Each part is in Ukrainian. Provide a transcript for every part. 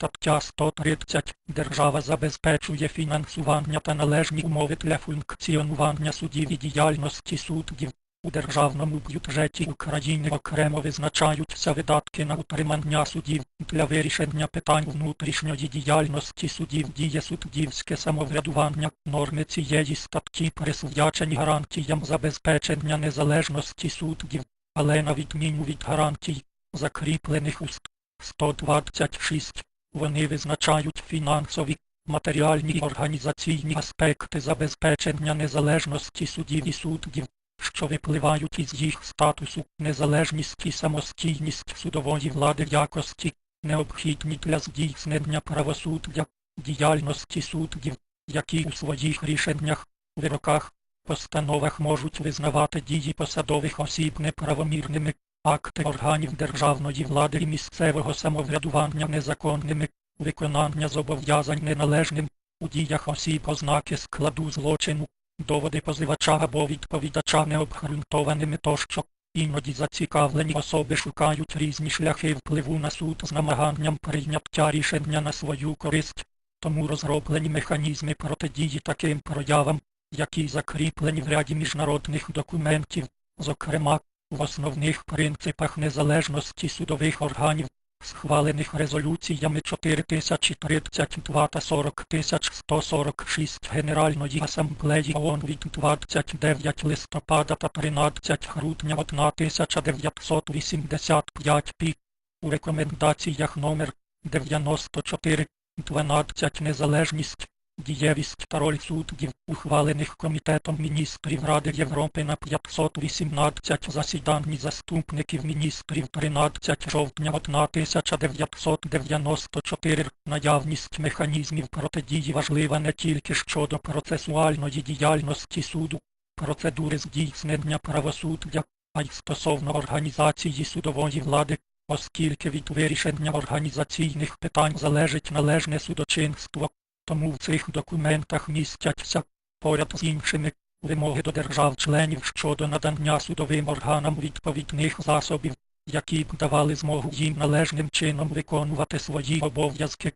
Стаття 130. Держава забезпечує фінансування та належні умови для функціонування судів і діяльності суддів. У державному бюджеті України окремо визначаються видатки на утримання судів для вирішення питань внутрішньої діяльності судів діє суддівське самоврядування. Норми цієї статті присвячені гарантіям забезпечення незалежності суддів, але на відміну від гарантій, закріплених у ст- 126, вони визначають фінансові, матеріальні і організаційні аспекти забезпечення незалежності судів і суддів що випливають із їх статусу, незалежність і самостійність судової влади якості, необхідні для здійснення правосуддя, діяльності суддів, які у своїх рішеннях, вироках, постановах можуть визнавати дії посадових осіб неправомірними, акти органів державної влади і місцевого самоврядування незаконними, виконання зобов'язань неналежним, у діях осіб ознаки складу злочину, доводи позивача або відповідача необґрунтованими тощо. Іноді зацікавлені особи шукають різні шляхи впливу на суд з намаганням прийняття рішення на свою користь, тому розроблені механізми протидії таким проявам, які закріплені в ряді міжнародних документів, зокрема, в основних принципах незалежності судових органів, схвалених резолюціями 4032 та 40146 Генеральної асамблеї ООН від 29 листопада та 13 грудня 1985 пі. У рекомендаціях номер 94 12 незалежність, дієвість та суддів, ухвалених Комітетом міністрів Ради Європи на 518 засіданні заступників міністрів 13 жовтня 1994 наявність механізмів протидії важлива не тільки щодо процесуальної діяльності суду, процедури здійснення правосуддя, а й стосовно організації судової влади, оскільки від вирішення організаційних питань залежить належне судочинство. Тому в цих документах містяться, поряд з іншими, вимоги до держав-членів щодо надання судовим органам відповідних засобів, які б давали змогу їм належним чином виконувати свої обов'язки.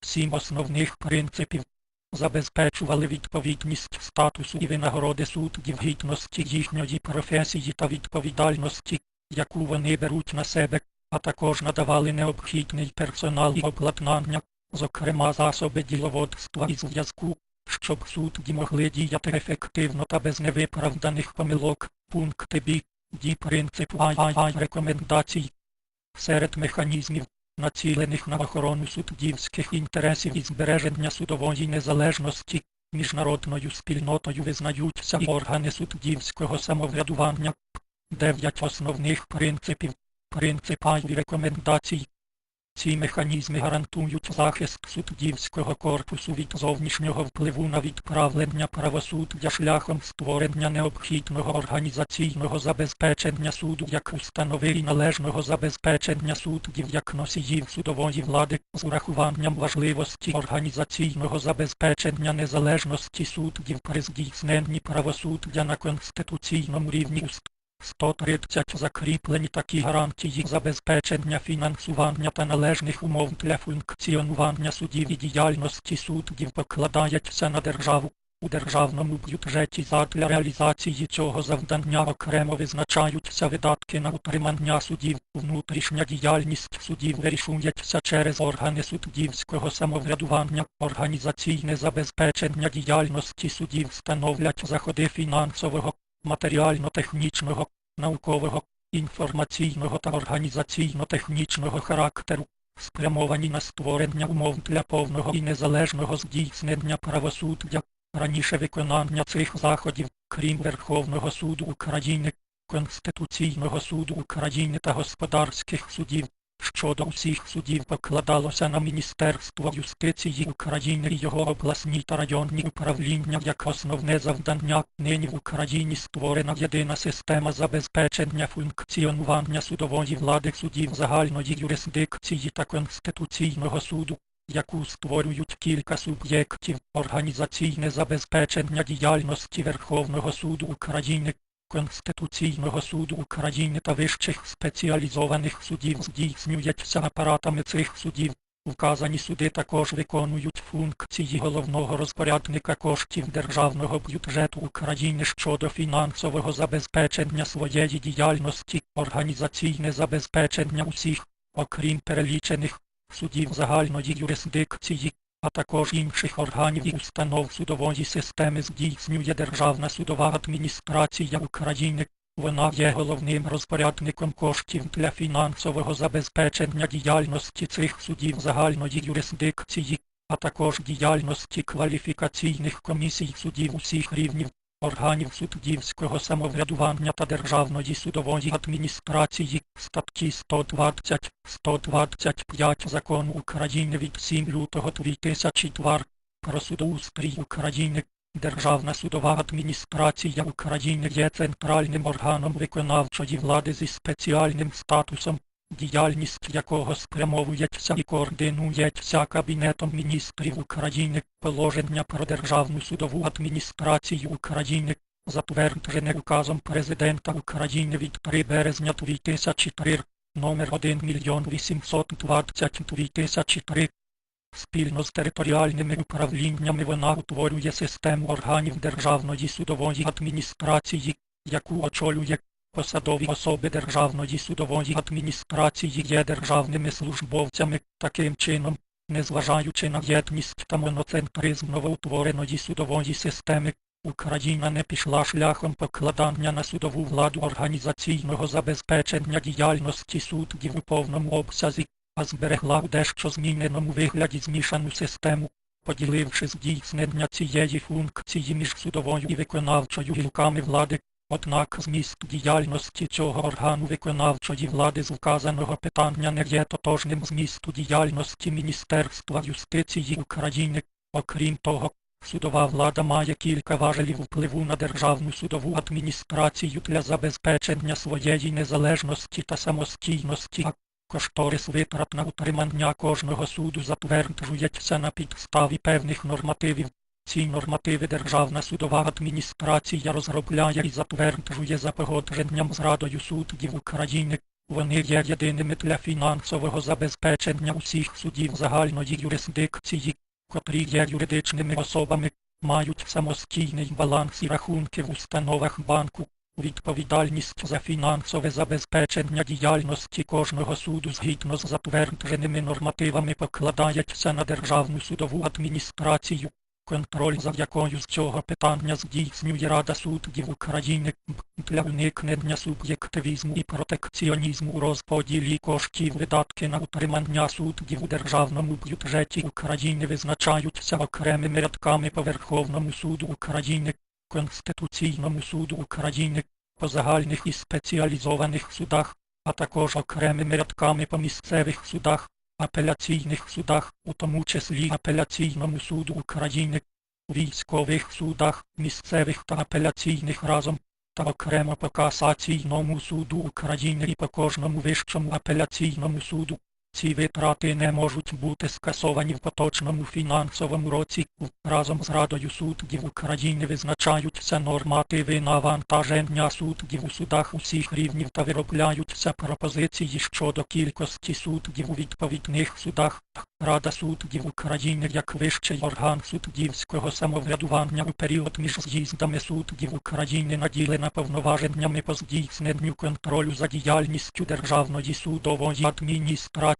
Сім основних принципів забезпечували відповідність статусу і винагороди суддів гідності їхньої професії та відповідальності, яку вони беруть на себе, а також надавали необхідний персонал і обладнання, зокрема засоби діловодства і зв'язку, щоб судді могли діяти ефективно та без невиправданих помилок. Пункти Б. Ді принципу АІ рекомендацій. Серед механізмів, націлених на охорону суддівських інтересів і збереження судової незалежності, міжнародною спільнотою визнаються і органи суддівського самоврядування. Дев'ять основних принципів, принципа і рекомендацій. Ці механізми гарантують захист суддівського корпусу від зовнішнього впливу на відправлення правосуддя шляхом створення необхідного організаційного забезпечення суду як установи і належного забезпечення суддів як носіїв судової влади з урахуванням важливості організаційного забезпечення незалежності суддів при здійсненні правосуддя на конституційному рівні. 130 закріплені такі гарантії забезпечення фінансування та належних умов для функціонування судів і діяльності суддів покладається на державу. У державному бюджеті задля реалізації цього завдання окремо визначаються видатки на утримання судів. Внутрішня діяльність судів вирішується через органи суддівського самоврядування. Організаційне забезпечення діяльності судів становлять заходи фінансового, матеріально-технічного, наукового, інформаційного та організаційно-технічного характеру, спрямовані на створення умов для повного і незалежного здійснення правосуддя. Раніше виконання цих заходів, крім Верховного суду України, Конституційного суду України та господарських судів, щодо усіх судів покладалося на Міністерство юстиції України і його обласні та районні управління як основне завдання. Нині в Україні створена єдина система забезпечення функціонування судової влади судів загальної юрисдикції та Конституційного суду, яку створюють кілька суб'єктів організаційне забезпечення діяльності Верховного суду України, Конституційного суду України та вищих спеціалізованих судів здійснюється апаратами цих судів, Вказані суди також виконують функції головного розпорядника коштів державного бюджету України щодо фінансового забезпечення своєї діяльності, організаційне забезпечення усіх, окрім перелічених судів загальної юрисдикції, а також інших органів і установ судової системи здійснює Державна судова адміністрація України. Вона є головним розпорядником коштів для фінансового забезпечення діяльності цих судів загальної юрисдикції, а також діяльності кваліфікаційних комісій судів усіх рівнів, органів суддівського самоврядування та Державної судової адміністрації статті 120, 125 Закону України від 7 лютого 2002 про судоустрій України. Державна судова адміністрація України є центральним органом виконавчої влади зі спеціальним статусом, діяльність якого спрямовується і координується Кабінетом міністрів України, положення про Державну судову адміністрацію України, затверджене указом Президента України від 3 березня 2003, номер 1 мільйон 820 2003, Спільно з територіальними управліннями вона утворює систему органів Державної судової адміністрації, яку очолює посадові особи Державної судової адміністрації є державними службовцями. Таким чином, незважаючи на єдність та моноцентризм новоутвореної судової системи, Україна не пішла шляхом покладання на судову владу організаційного забезпечення діяльності суддів у повному обсязі а зберегла в дещо зміненому вигляді змішану систему, поділивши здійснення цієї функції між судовою і виконавчою гілками влади. Однак зміст діяльності цього органу виконавчої влади з вказаного питання не є тотожним змісту діяльності Міністерства юстиції України. Окрім того, судова влада має кілька важелів впливу на державну судову адміністрацію для забезпечення своєї незалежності та самостійності. Кошторис витрат на утримання кожного суду затверджується на підставі певних нормативів. Ці нормативи Державна судова адміністрація розробляє і затверджує за погодженням з Радою суддів України. Вони є єдиними для фінансового забезпечення усіх судів загальної юрисдикції, котрі є юридичними особами, мають самостійний баланс і рахунки в установах банку. Відповідальність за фінансове забезпечення діяльності кожного суду згідно з затвердженими нормативами покладається на Державну судову адміністрацію, контроль за якою з цього питання здійснює Рада суддів України для уникнення суб'єктивізму і протекціонізму у розподілі коштів видатки на утримання суддів у державному бюджеті України визначаються окремими рядками по Верховному суду України. Конституційному суду України, по загальних і спеціалізованих судах, а також окремими рядками по місцевих судах, апеляційних судах, у тому числі апеляційному суду України, військових судах, місцевих та апеляційних разом, та окремо по касаційному суду України і по кожному вищому апеляційному суду. Ці витрати не можуть бути скасовані в поточному фінансовому році. Разом з Радою суддів України визначаються нормативи навантаження суддів у судах усіх рівнів та виробляються пропозиції щодо кількості суддів у відповідних судах. Рада суддів України як вищий орган суддівського самоврядування у період між з'їздами суддів України наділена повноваженнями по здійсненню контролю за діяльністю Державної судової адміністрації,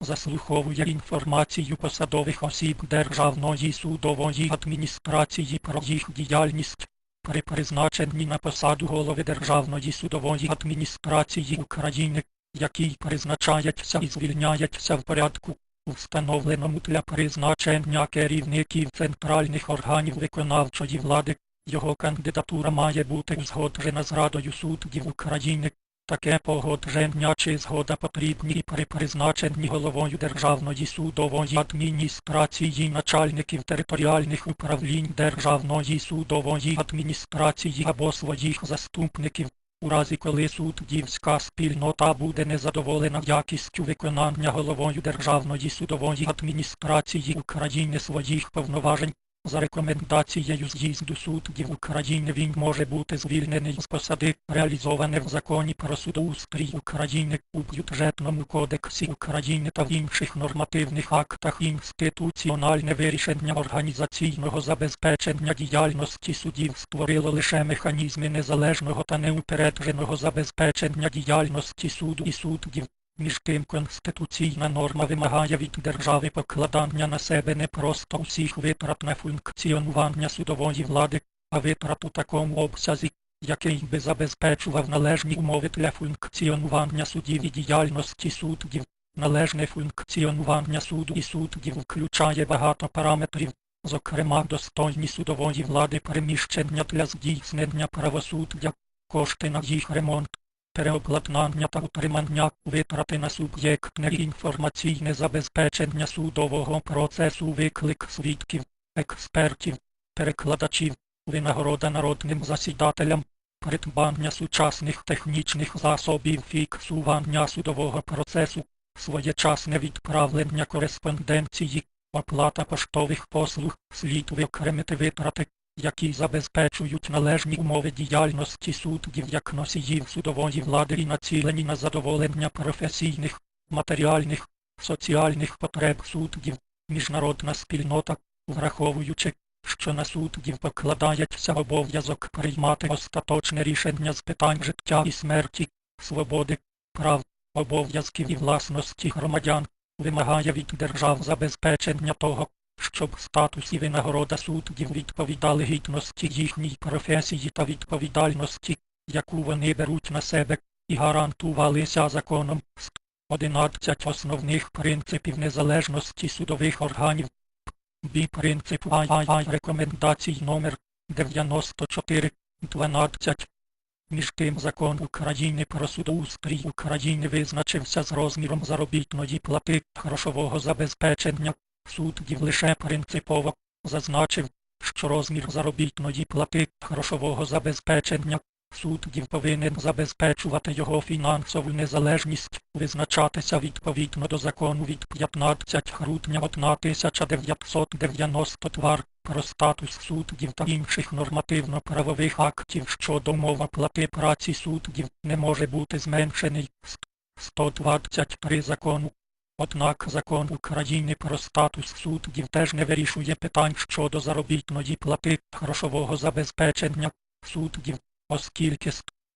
заслуховує інформацію посадових осіб Державної судової адміністрації про їх діяльність. При призначенні на посаду голови Державної судової адміністрації України, який призначається і звільняється в порядку, встановленому для призначення керівників центральних органів виконавчої влади, його кандидатура має бути узгоджена з Радою суддів України. Таке погодження чи згода потрібні при призначенні головою Державної судової адміністрації начальників територіальних управлінь Державної судової адміністрації або своїх заступників. У разі коли суддівська спільнота буде незадоволена якістю виконання головою Державної судової адміністрації України своїх повноважень, За рекомендацією з'їзду суддів України він може бути звільнений з посади, реалізоване в законі про судоустрій України у бюджетному кодексі України та в інших нормативних актах інституціональне вирішення організаційного забезпечення діяльності судів створило лише механізми незалежного та неупередженого забезпечення діяльності суду і суддів. Між тим конституційна норма вимагає від держави покладання на себе не просто усіх витрат на функціонування судової влади, а витрат у такому обсязі, який би забезпечував належні умови для функціонування судів і діяльності суддів. Належне функціонування суду і суддів включає багато параметрів, зокрема достойні судової влади переміщення для здійснення правосуддя, кошти на їх ремонт, переобладнання та утримання, витрати на суб'єктне інформаційне забезпечення судового процесу, виклик свідків, експертів, перекладачів, винагорода народним засідателям, придбання сучасних технічних засобів фіксування судового процесу, своєчасне відправлення кореспонденції, оплата поштових послуг, слід виокремити витрати, які забезпечують належні умови діяльності суддів як носіїв судової влади і націлені на задоволення професійних, матеріальних, соціальних потреб суддів, міжнародна спільнота, враховуючи, що на суддів покладається обов'язок приймати остаточне рішення з питань життя і смерті, свободи, прав, обов'язків і власності громадян, вимагає від держав забезпечення того, щоб статус і винагорода суддів відповідали гідності їхній професії та відповідальності, яку вони беруть на себе, і гарантувалися законом. 11 основних принципів незалежності судових органів. Бі принцип ай рекомендацій номер 94 12 між тим закон України про судоустрій України визначився з розміром заробітної плати грошового забезпечення суддів лише принципово зазначив, що розмір заробітної плати грошового забезпечення суддів повинен забезпечувати його фінансову незалежність, визначатися відповідно до закону від 15 грудня 1992 про статус суддів та інших нормативно-правових актів щодо умов оплати праці суддів не може бути зменшений 123 закону. Однак закон України про статус суддів теж не вирішує питань щодо заробітної плати грошового забезпечення суддів, оскільки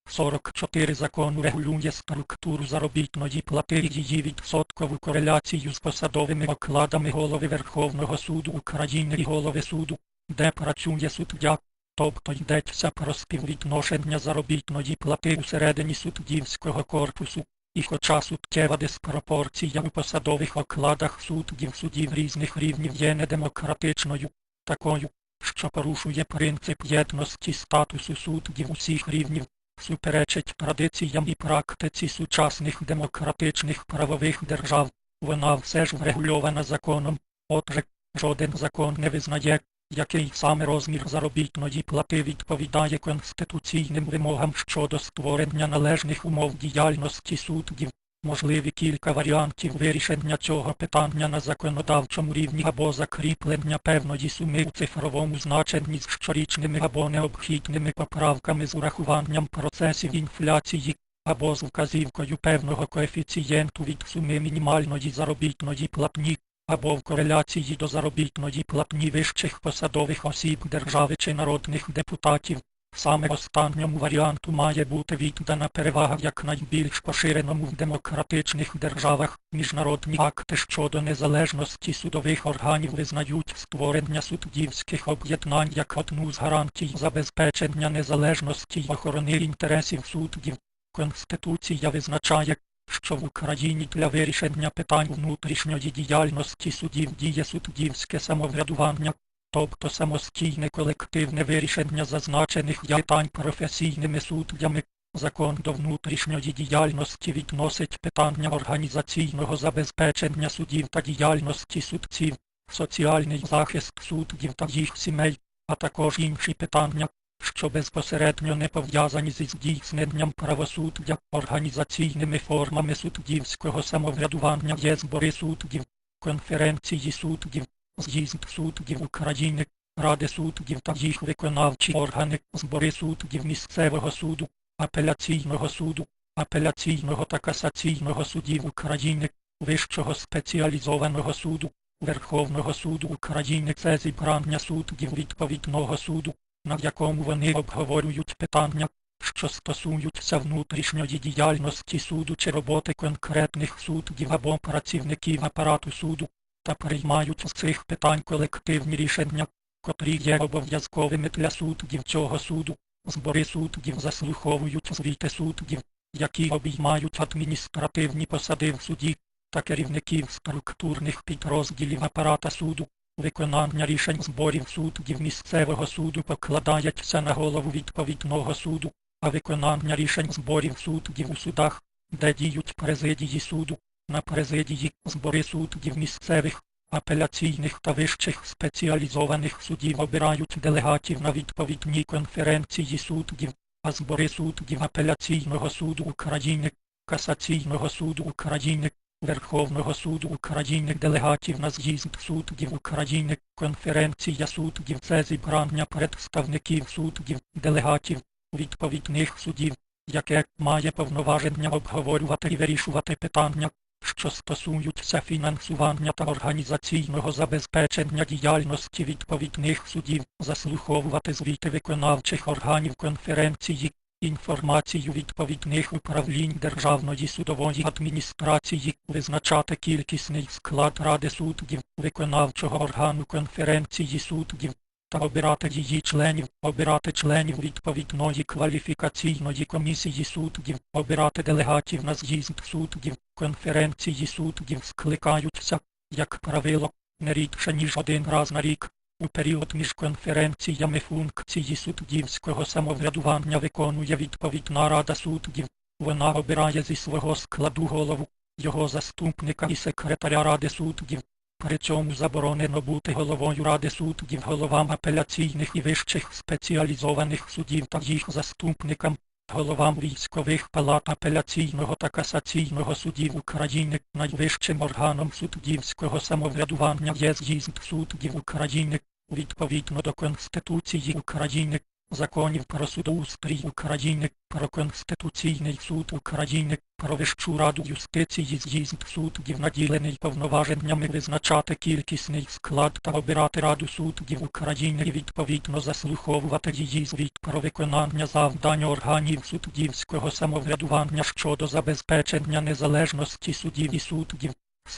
44 закону регулює структуру заробітної плати і її відсоткову кореляцію з посадовими окладами голови Верховного суду України і голови суду, де працює суддя, тобто йдеться про співвідношення заробітної плати усередині суддівського корпусу. І хоча суттєва диспропорція у посадових окладах суддів судів різних рівнів є недемократичною, такою, що порушує принцип єдності статусу суддів усіх рівнів, суперечить традиціям і практиці сучасних демократичних правових держав, вона все ж врегульована законом, отже, жоден закон не визнає, який саме розмір заробітної плати відповідає конституційним вимогам щодо створення належних умов діяльності суддів. Можливі кілька варіантів вирішення цього питання на законодавчому рівні або закріплення певної суми у цифровому значенні з щорічними або необхідними поправками з урахуванням процесів інфляції, або з вказівкою певного коефіцієнту від суми мінімальної заробітної платні, або в кореляції до заробітної платні вищих посадових осіб держави чи народних депутатів. Саме останньому варіанту має бути віддана перевага як найбільш поширеному в демократичних державах. Міжнародні акти щодо незалежності судових органів визнають створення суддівських об'єднань як одну з гарантій забезпечення незалежності й охорони інтересів суддів. Конституція визначає, що в Україні для вирішення питань внутрішньої діяльності судів діє суддівське самоврядування, тобто самостійне колективне вирішення зазначених питань професійними суддями. Закон до внутрішньої діяльності відносить питання організаційного забезпечення судів та діяльності судців, соціальний захист суддів та їх сімей, а також інші питання, що безпосередньо не пов'язані зі здійсненням правосуддя, організаційними формами суддівського самоврядування є збори суддів, конференції суддів, з'їзд суддів України, ради суддів та їх виконавчі органи, збори суддів місцевого суду, апеляційного суду, апеляційного та касаційного судів України, Вищого спеціалізованого суду, Верховного суду України. Це зібрання суддів відповідного суду, на якому вони обговорюють питання, що стосуються внутрішньої діяльності суду чи роботи конкретних суддів або працівників апарату суду, та приймають з цих питань колективні рішення, котрі є обов'язковими для суддів цього суду. Збори суддів заслуховують звіти суддів, які обіймають адміністративні посади в суді, та керівників структурних підрозділів апарата суду. Виконання рішень зборів суддів місцевого суду покладається на голову відповідного суду, а виконання рішень зборів суддів у судах, де діють президії суду, на президії збори суддів місцевих, апеляційних та вищих спеціалізованих судів обирають делегатів на відповідні конференції суддів, а збори суддів апеляційного суду України, касаційного суду України, Верховного суду України делегатів на з'їзд суддів України, конференція суддів це зібрання представників суддів, делегатів відповідних судів, яке має повноваження обговорювати і вирішувати питання, що стосуються фінансування та організаційного забезпечення діяльності відповідних судів, заслуховувати звіти виконавчих органів конференції, інформацію відповідних управлінь Державної судової адміністрації, визначати кількісний склад Ради суддів, виконавчого органу конференції суддів та обирати її членів, обирати членів відповідної кваліфікаційної комісії суддів, обирати делегатів на з'їзд суддів, конференції суддів скликаються, як правило, не рідше ніж один раз на рік. У період між конференціями функції суддівського самоврядування виконує відповідна рада суддів. Вона обирає зі свого складу голову, його заступника і секретаря ради суддів. При цьому заборонено бути головою ради суддів головам апеляційних і вищих спеціалізованих судів та їх заступникам, головам військових палат апеляційного та касаційного судів України найвищим органом суддівського самоврядування є з'їзд суддів України відповідно до Конституції України, законів про судоустрій України, про Конституційний суд України, про Вищу раду юстиції з'їзд суддів наділений повноваженнями визначати кількісний склад та обирати раду суддів України і відповідно заслуховувати її звіт про виконання завдань органів суддівського самоврядування щодо забезпечення незалежності судів і суддів.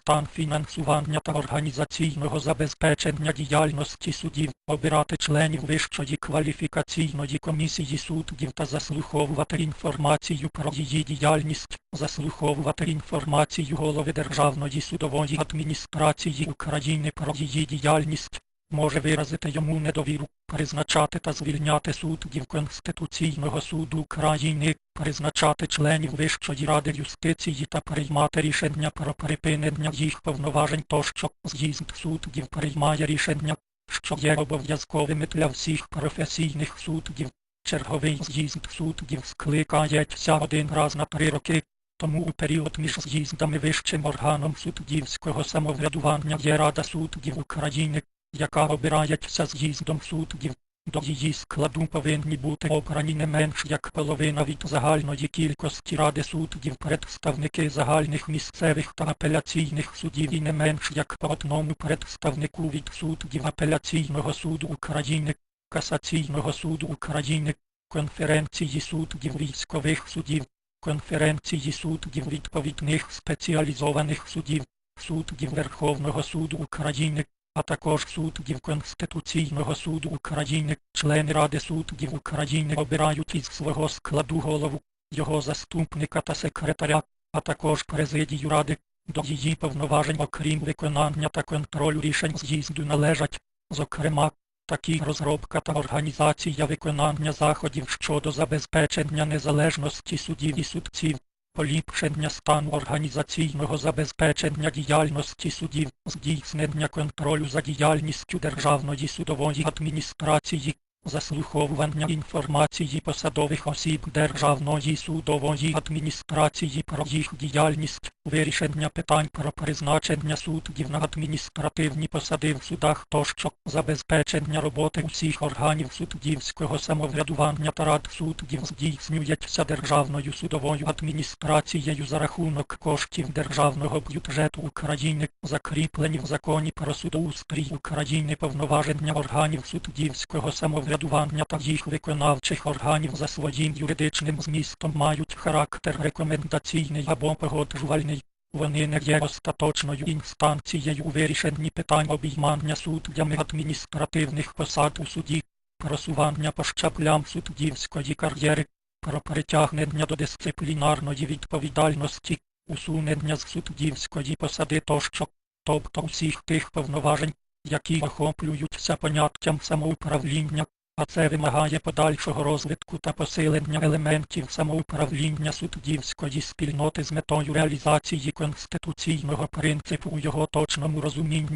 Стан фінансування та організаційного забезпечення діяльності судів, обирати членів Вищої кваліфікаційної комісії суддів та заслуховувати інформацію про її діяльність, заслуховувати інформацію голови Державної судової адміністрації України про її діяльність, може виразити йому недовіру, призначати та звільняти суддів Конституційного суду України, призначати членів Вищої ради юстиції та приймати рішення про припинення їх повноважень тощо з'їзд суддів приймає рішення, що є обов'язковими для всіх професійних суддів. Черговий з'їзд суддів скликається один раз на три роки, тому у період між з'їздами вищим органом суддівського самоврядування є Рада суддів України, яка обирається з'їздом суддів. До її складу повинні бути обрані не менш як половина від загальної кількості ради суддів представники загальних місцевих та апеляційних судів і не менш як по одному представнику від суддів апеляційного суду України, касаційного суду України, конференції суддів військових судів, конференції суддів відповідних спеціалізованих судів, суддів Верховного суду України, а також суддів Конституційного суду України, члени Ради суддів України обирають із свого складу голову, його заступника та секретаря, а також президію Ради. До її повноважень, окрім виконання та контролю рішень з'їзду належать, зокрема, такі розробка та організація виконання заходів щодо забезпечення незалежності судів і судців, поліпшення стану організаційного забезпечення діяльності судів, здійснення контролю за діяльністю Державної судової адміністрації, заслуховування інформації посадових осіб Державної судової адміністрації про їх діяльність, вирішення питань про призначення суддів на адміністративні посади в судах тощо, забезпечення роботи усіх органів суддівського самоврядування та рад суддів здійснюється Державною судовою адміністрацією за рахунок коштів Державного бюджету України, закріплені в законі про судоустрій України повноваження органів суддівського самоврядування та їх виконавчих органів за своїм юридичним змістом мають характер рекомендаційний або погоджувальний. Вони не є остаточною інстанцією у вирішенні питань обіймання суддями адміністративних посад у суді, просування по щаблям суддівської кар'єри, про притягнення до дисциплінарної відповідальності, усунення з суддівської посади тощо, тобто усіх тих повноважень, які охоплюються поняттям самоуправління, а це вимагає подальшого розвитку та посилення елементів самоуправління суддівської спільноти з метою реалізації конституційного принципу у його точному розумінні.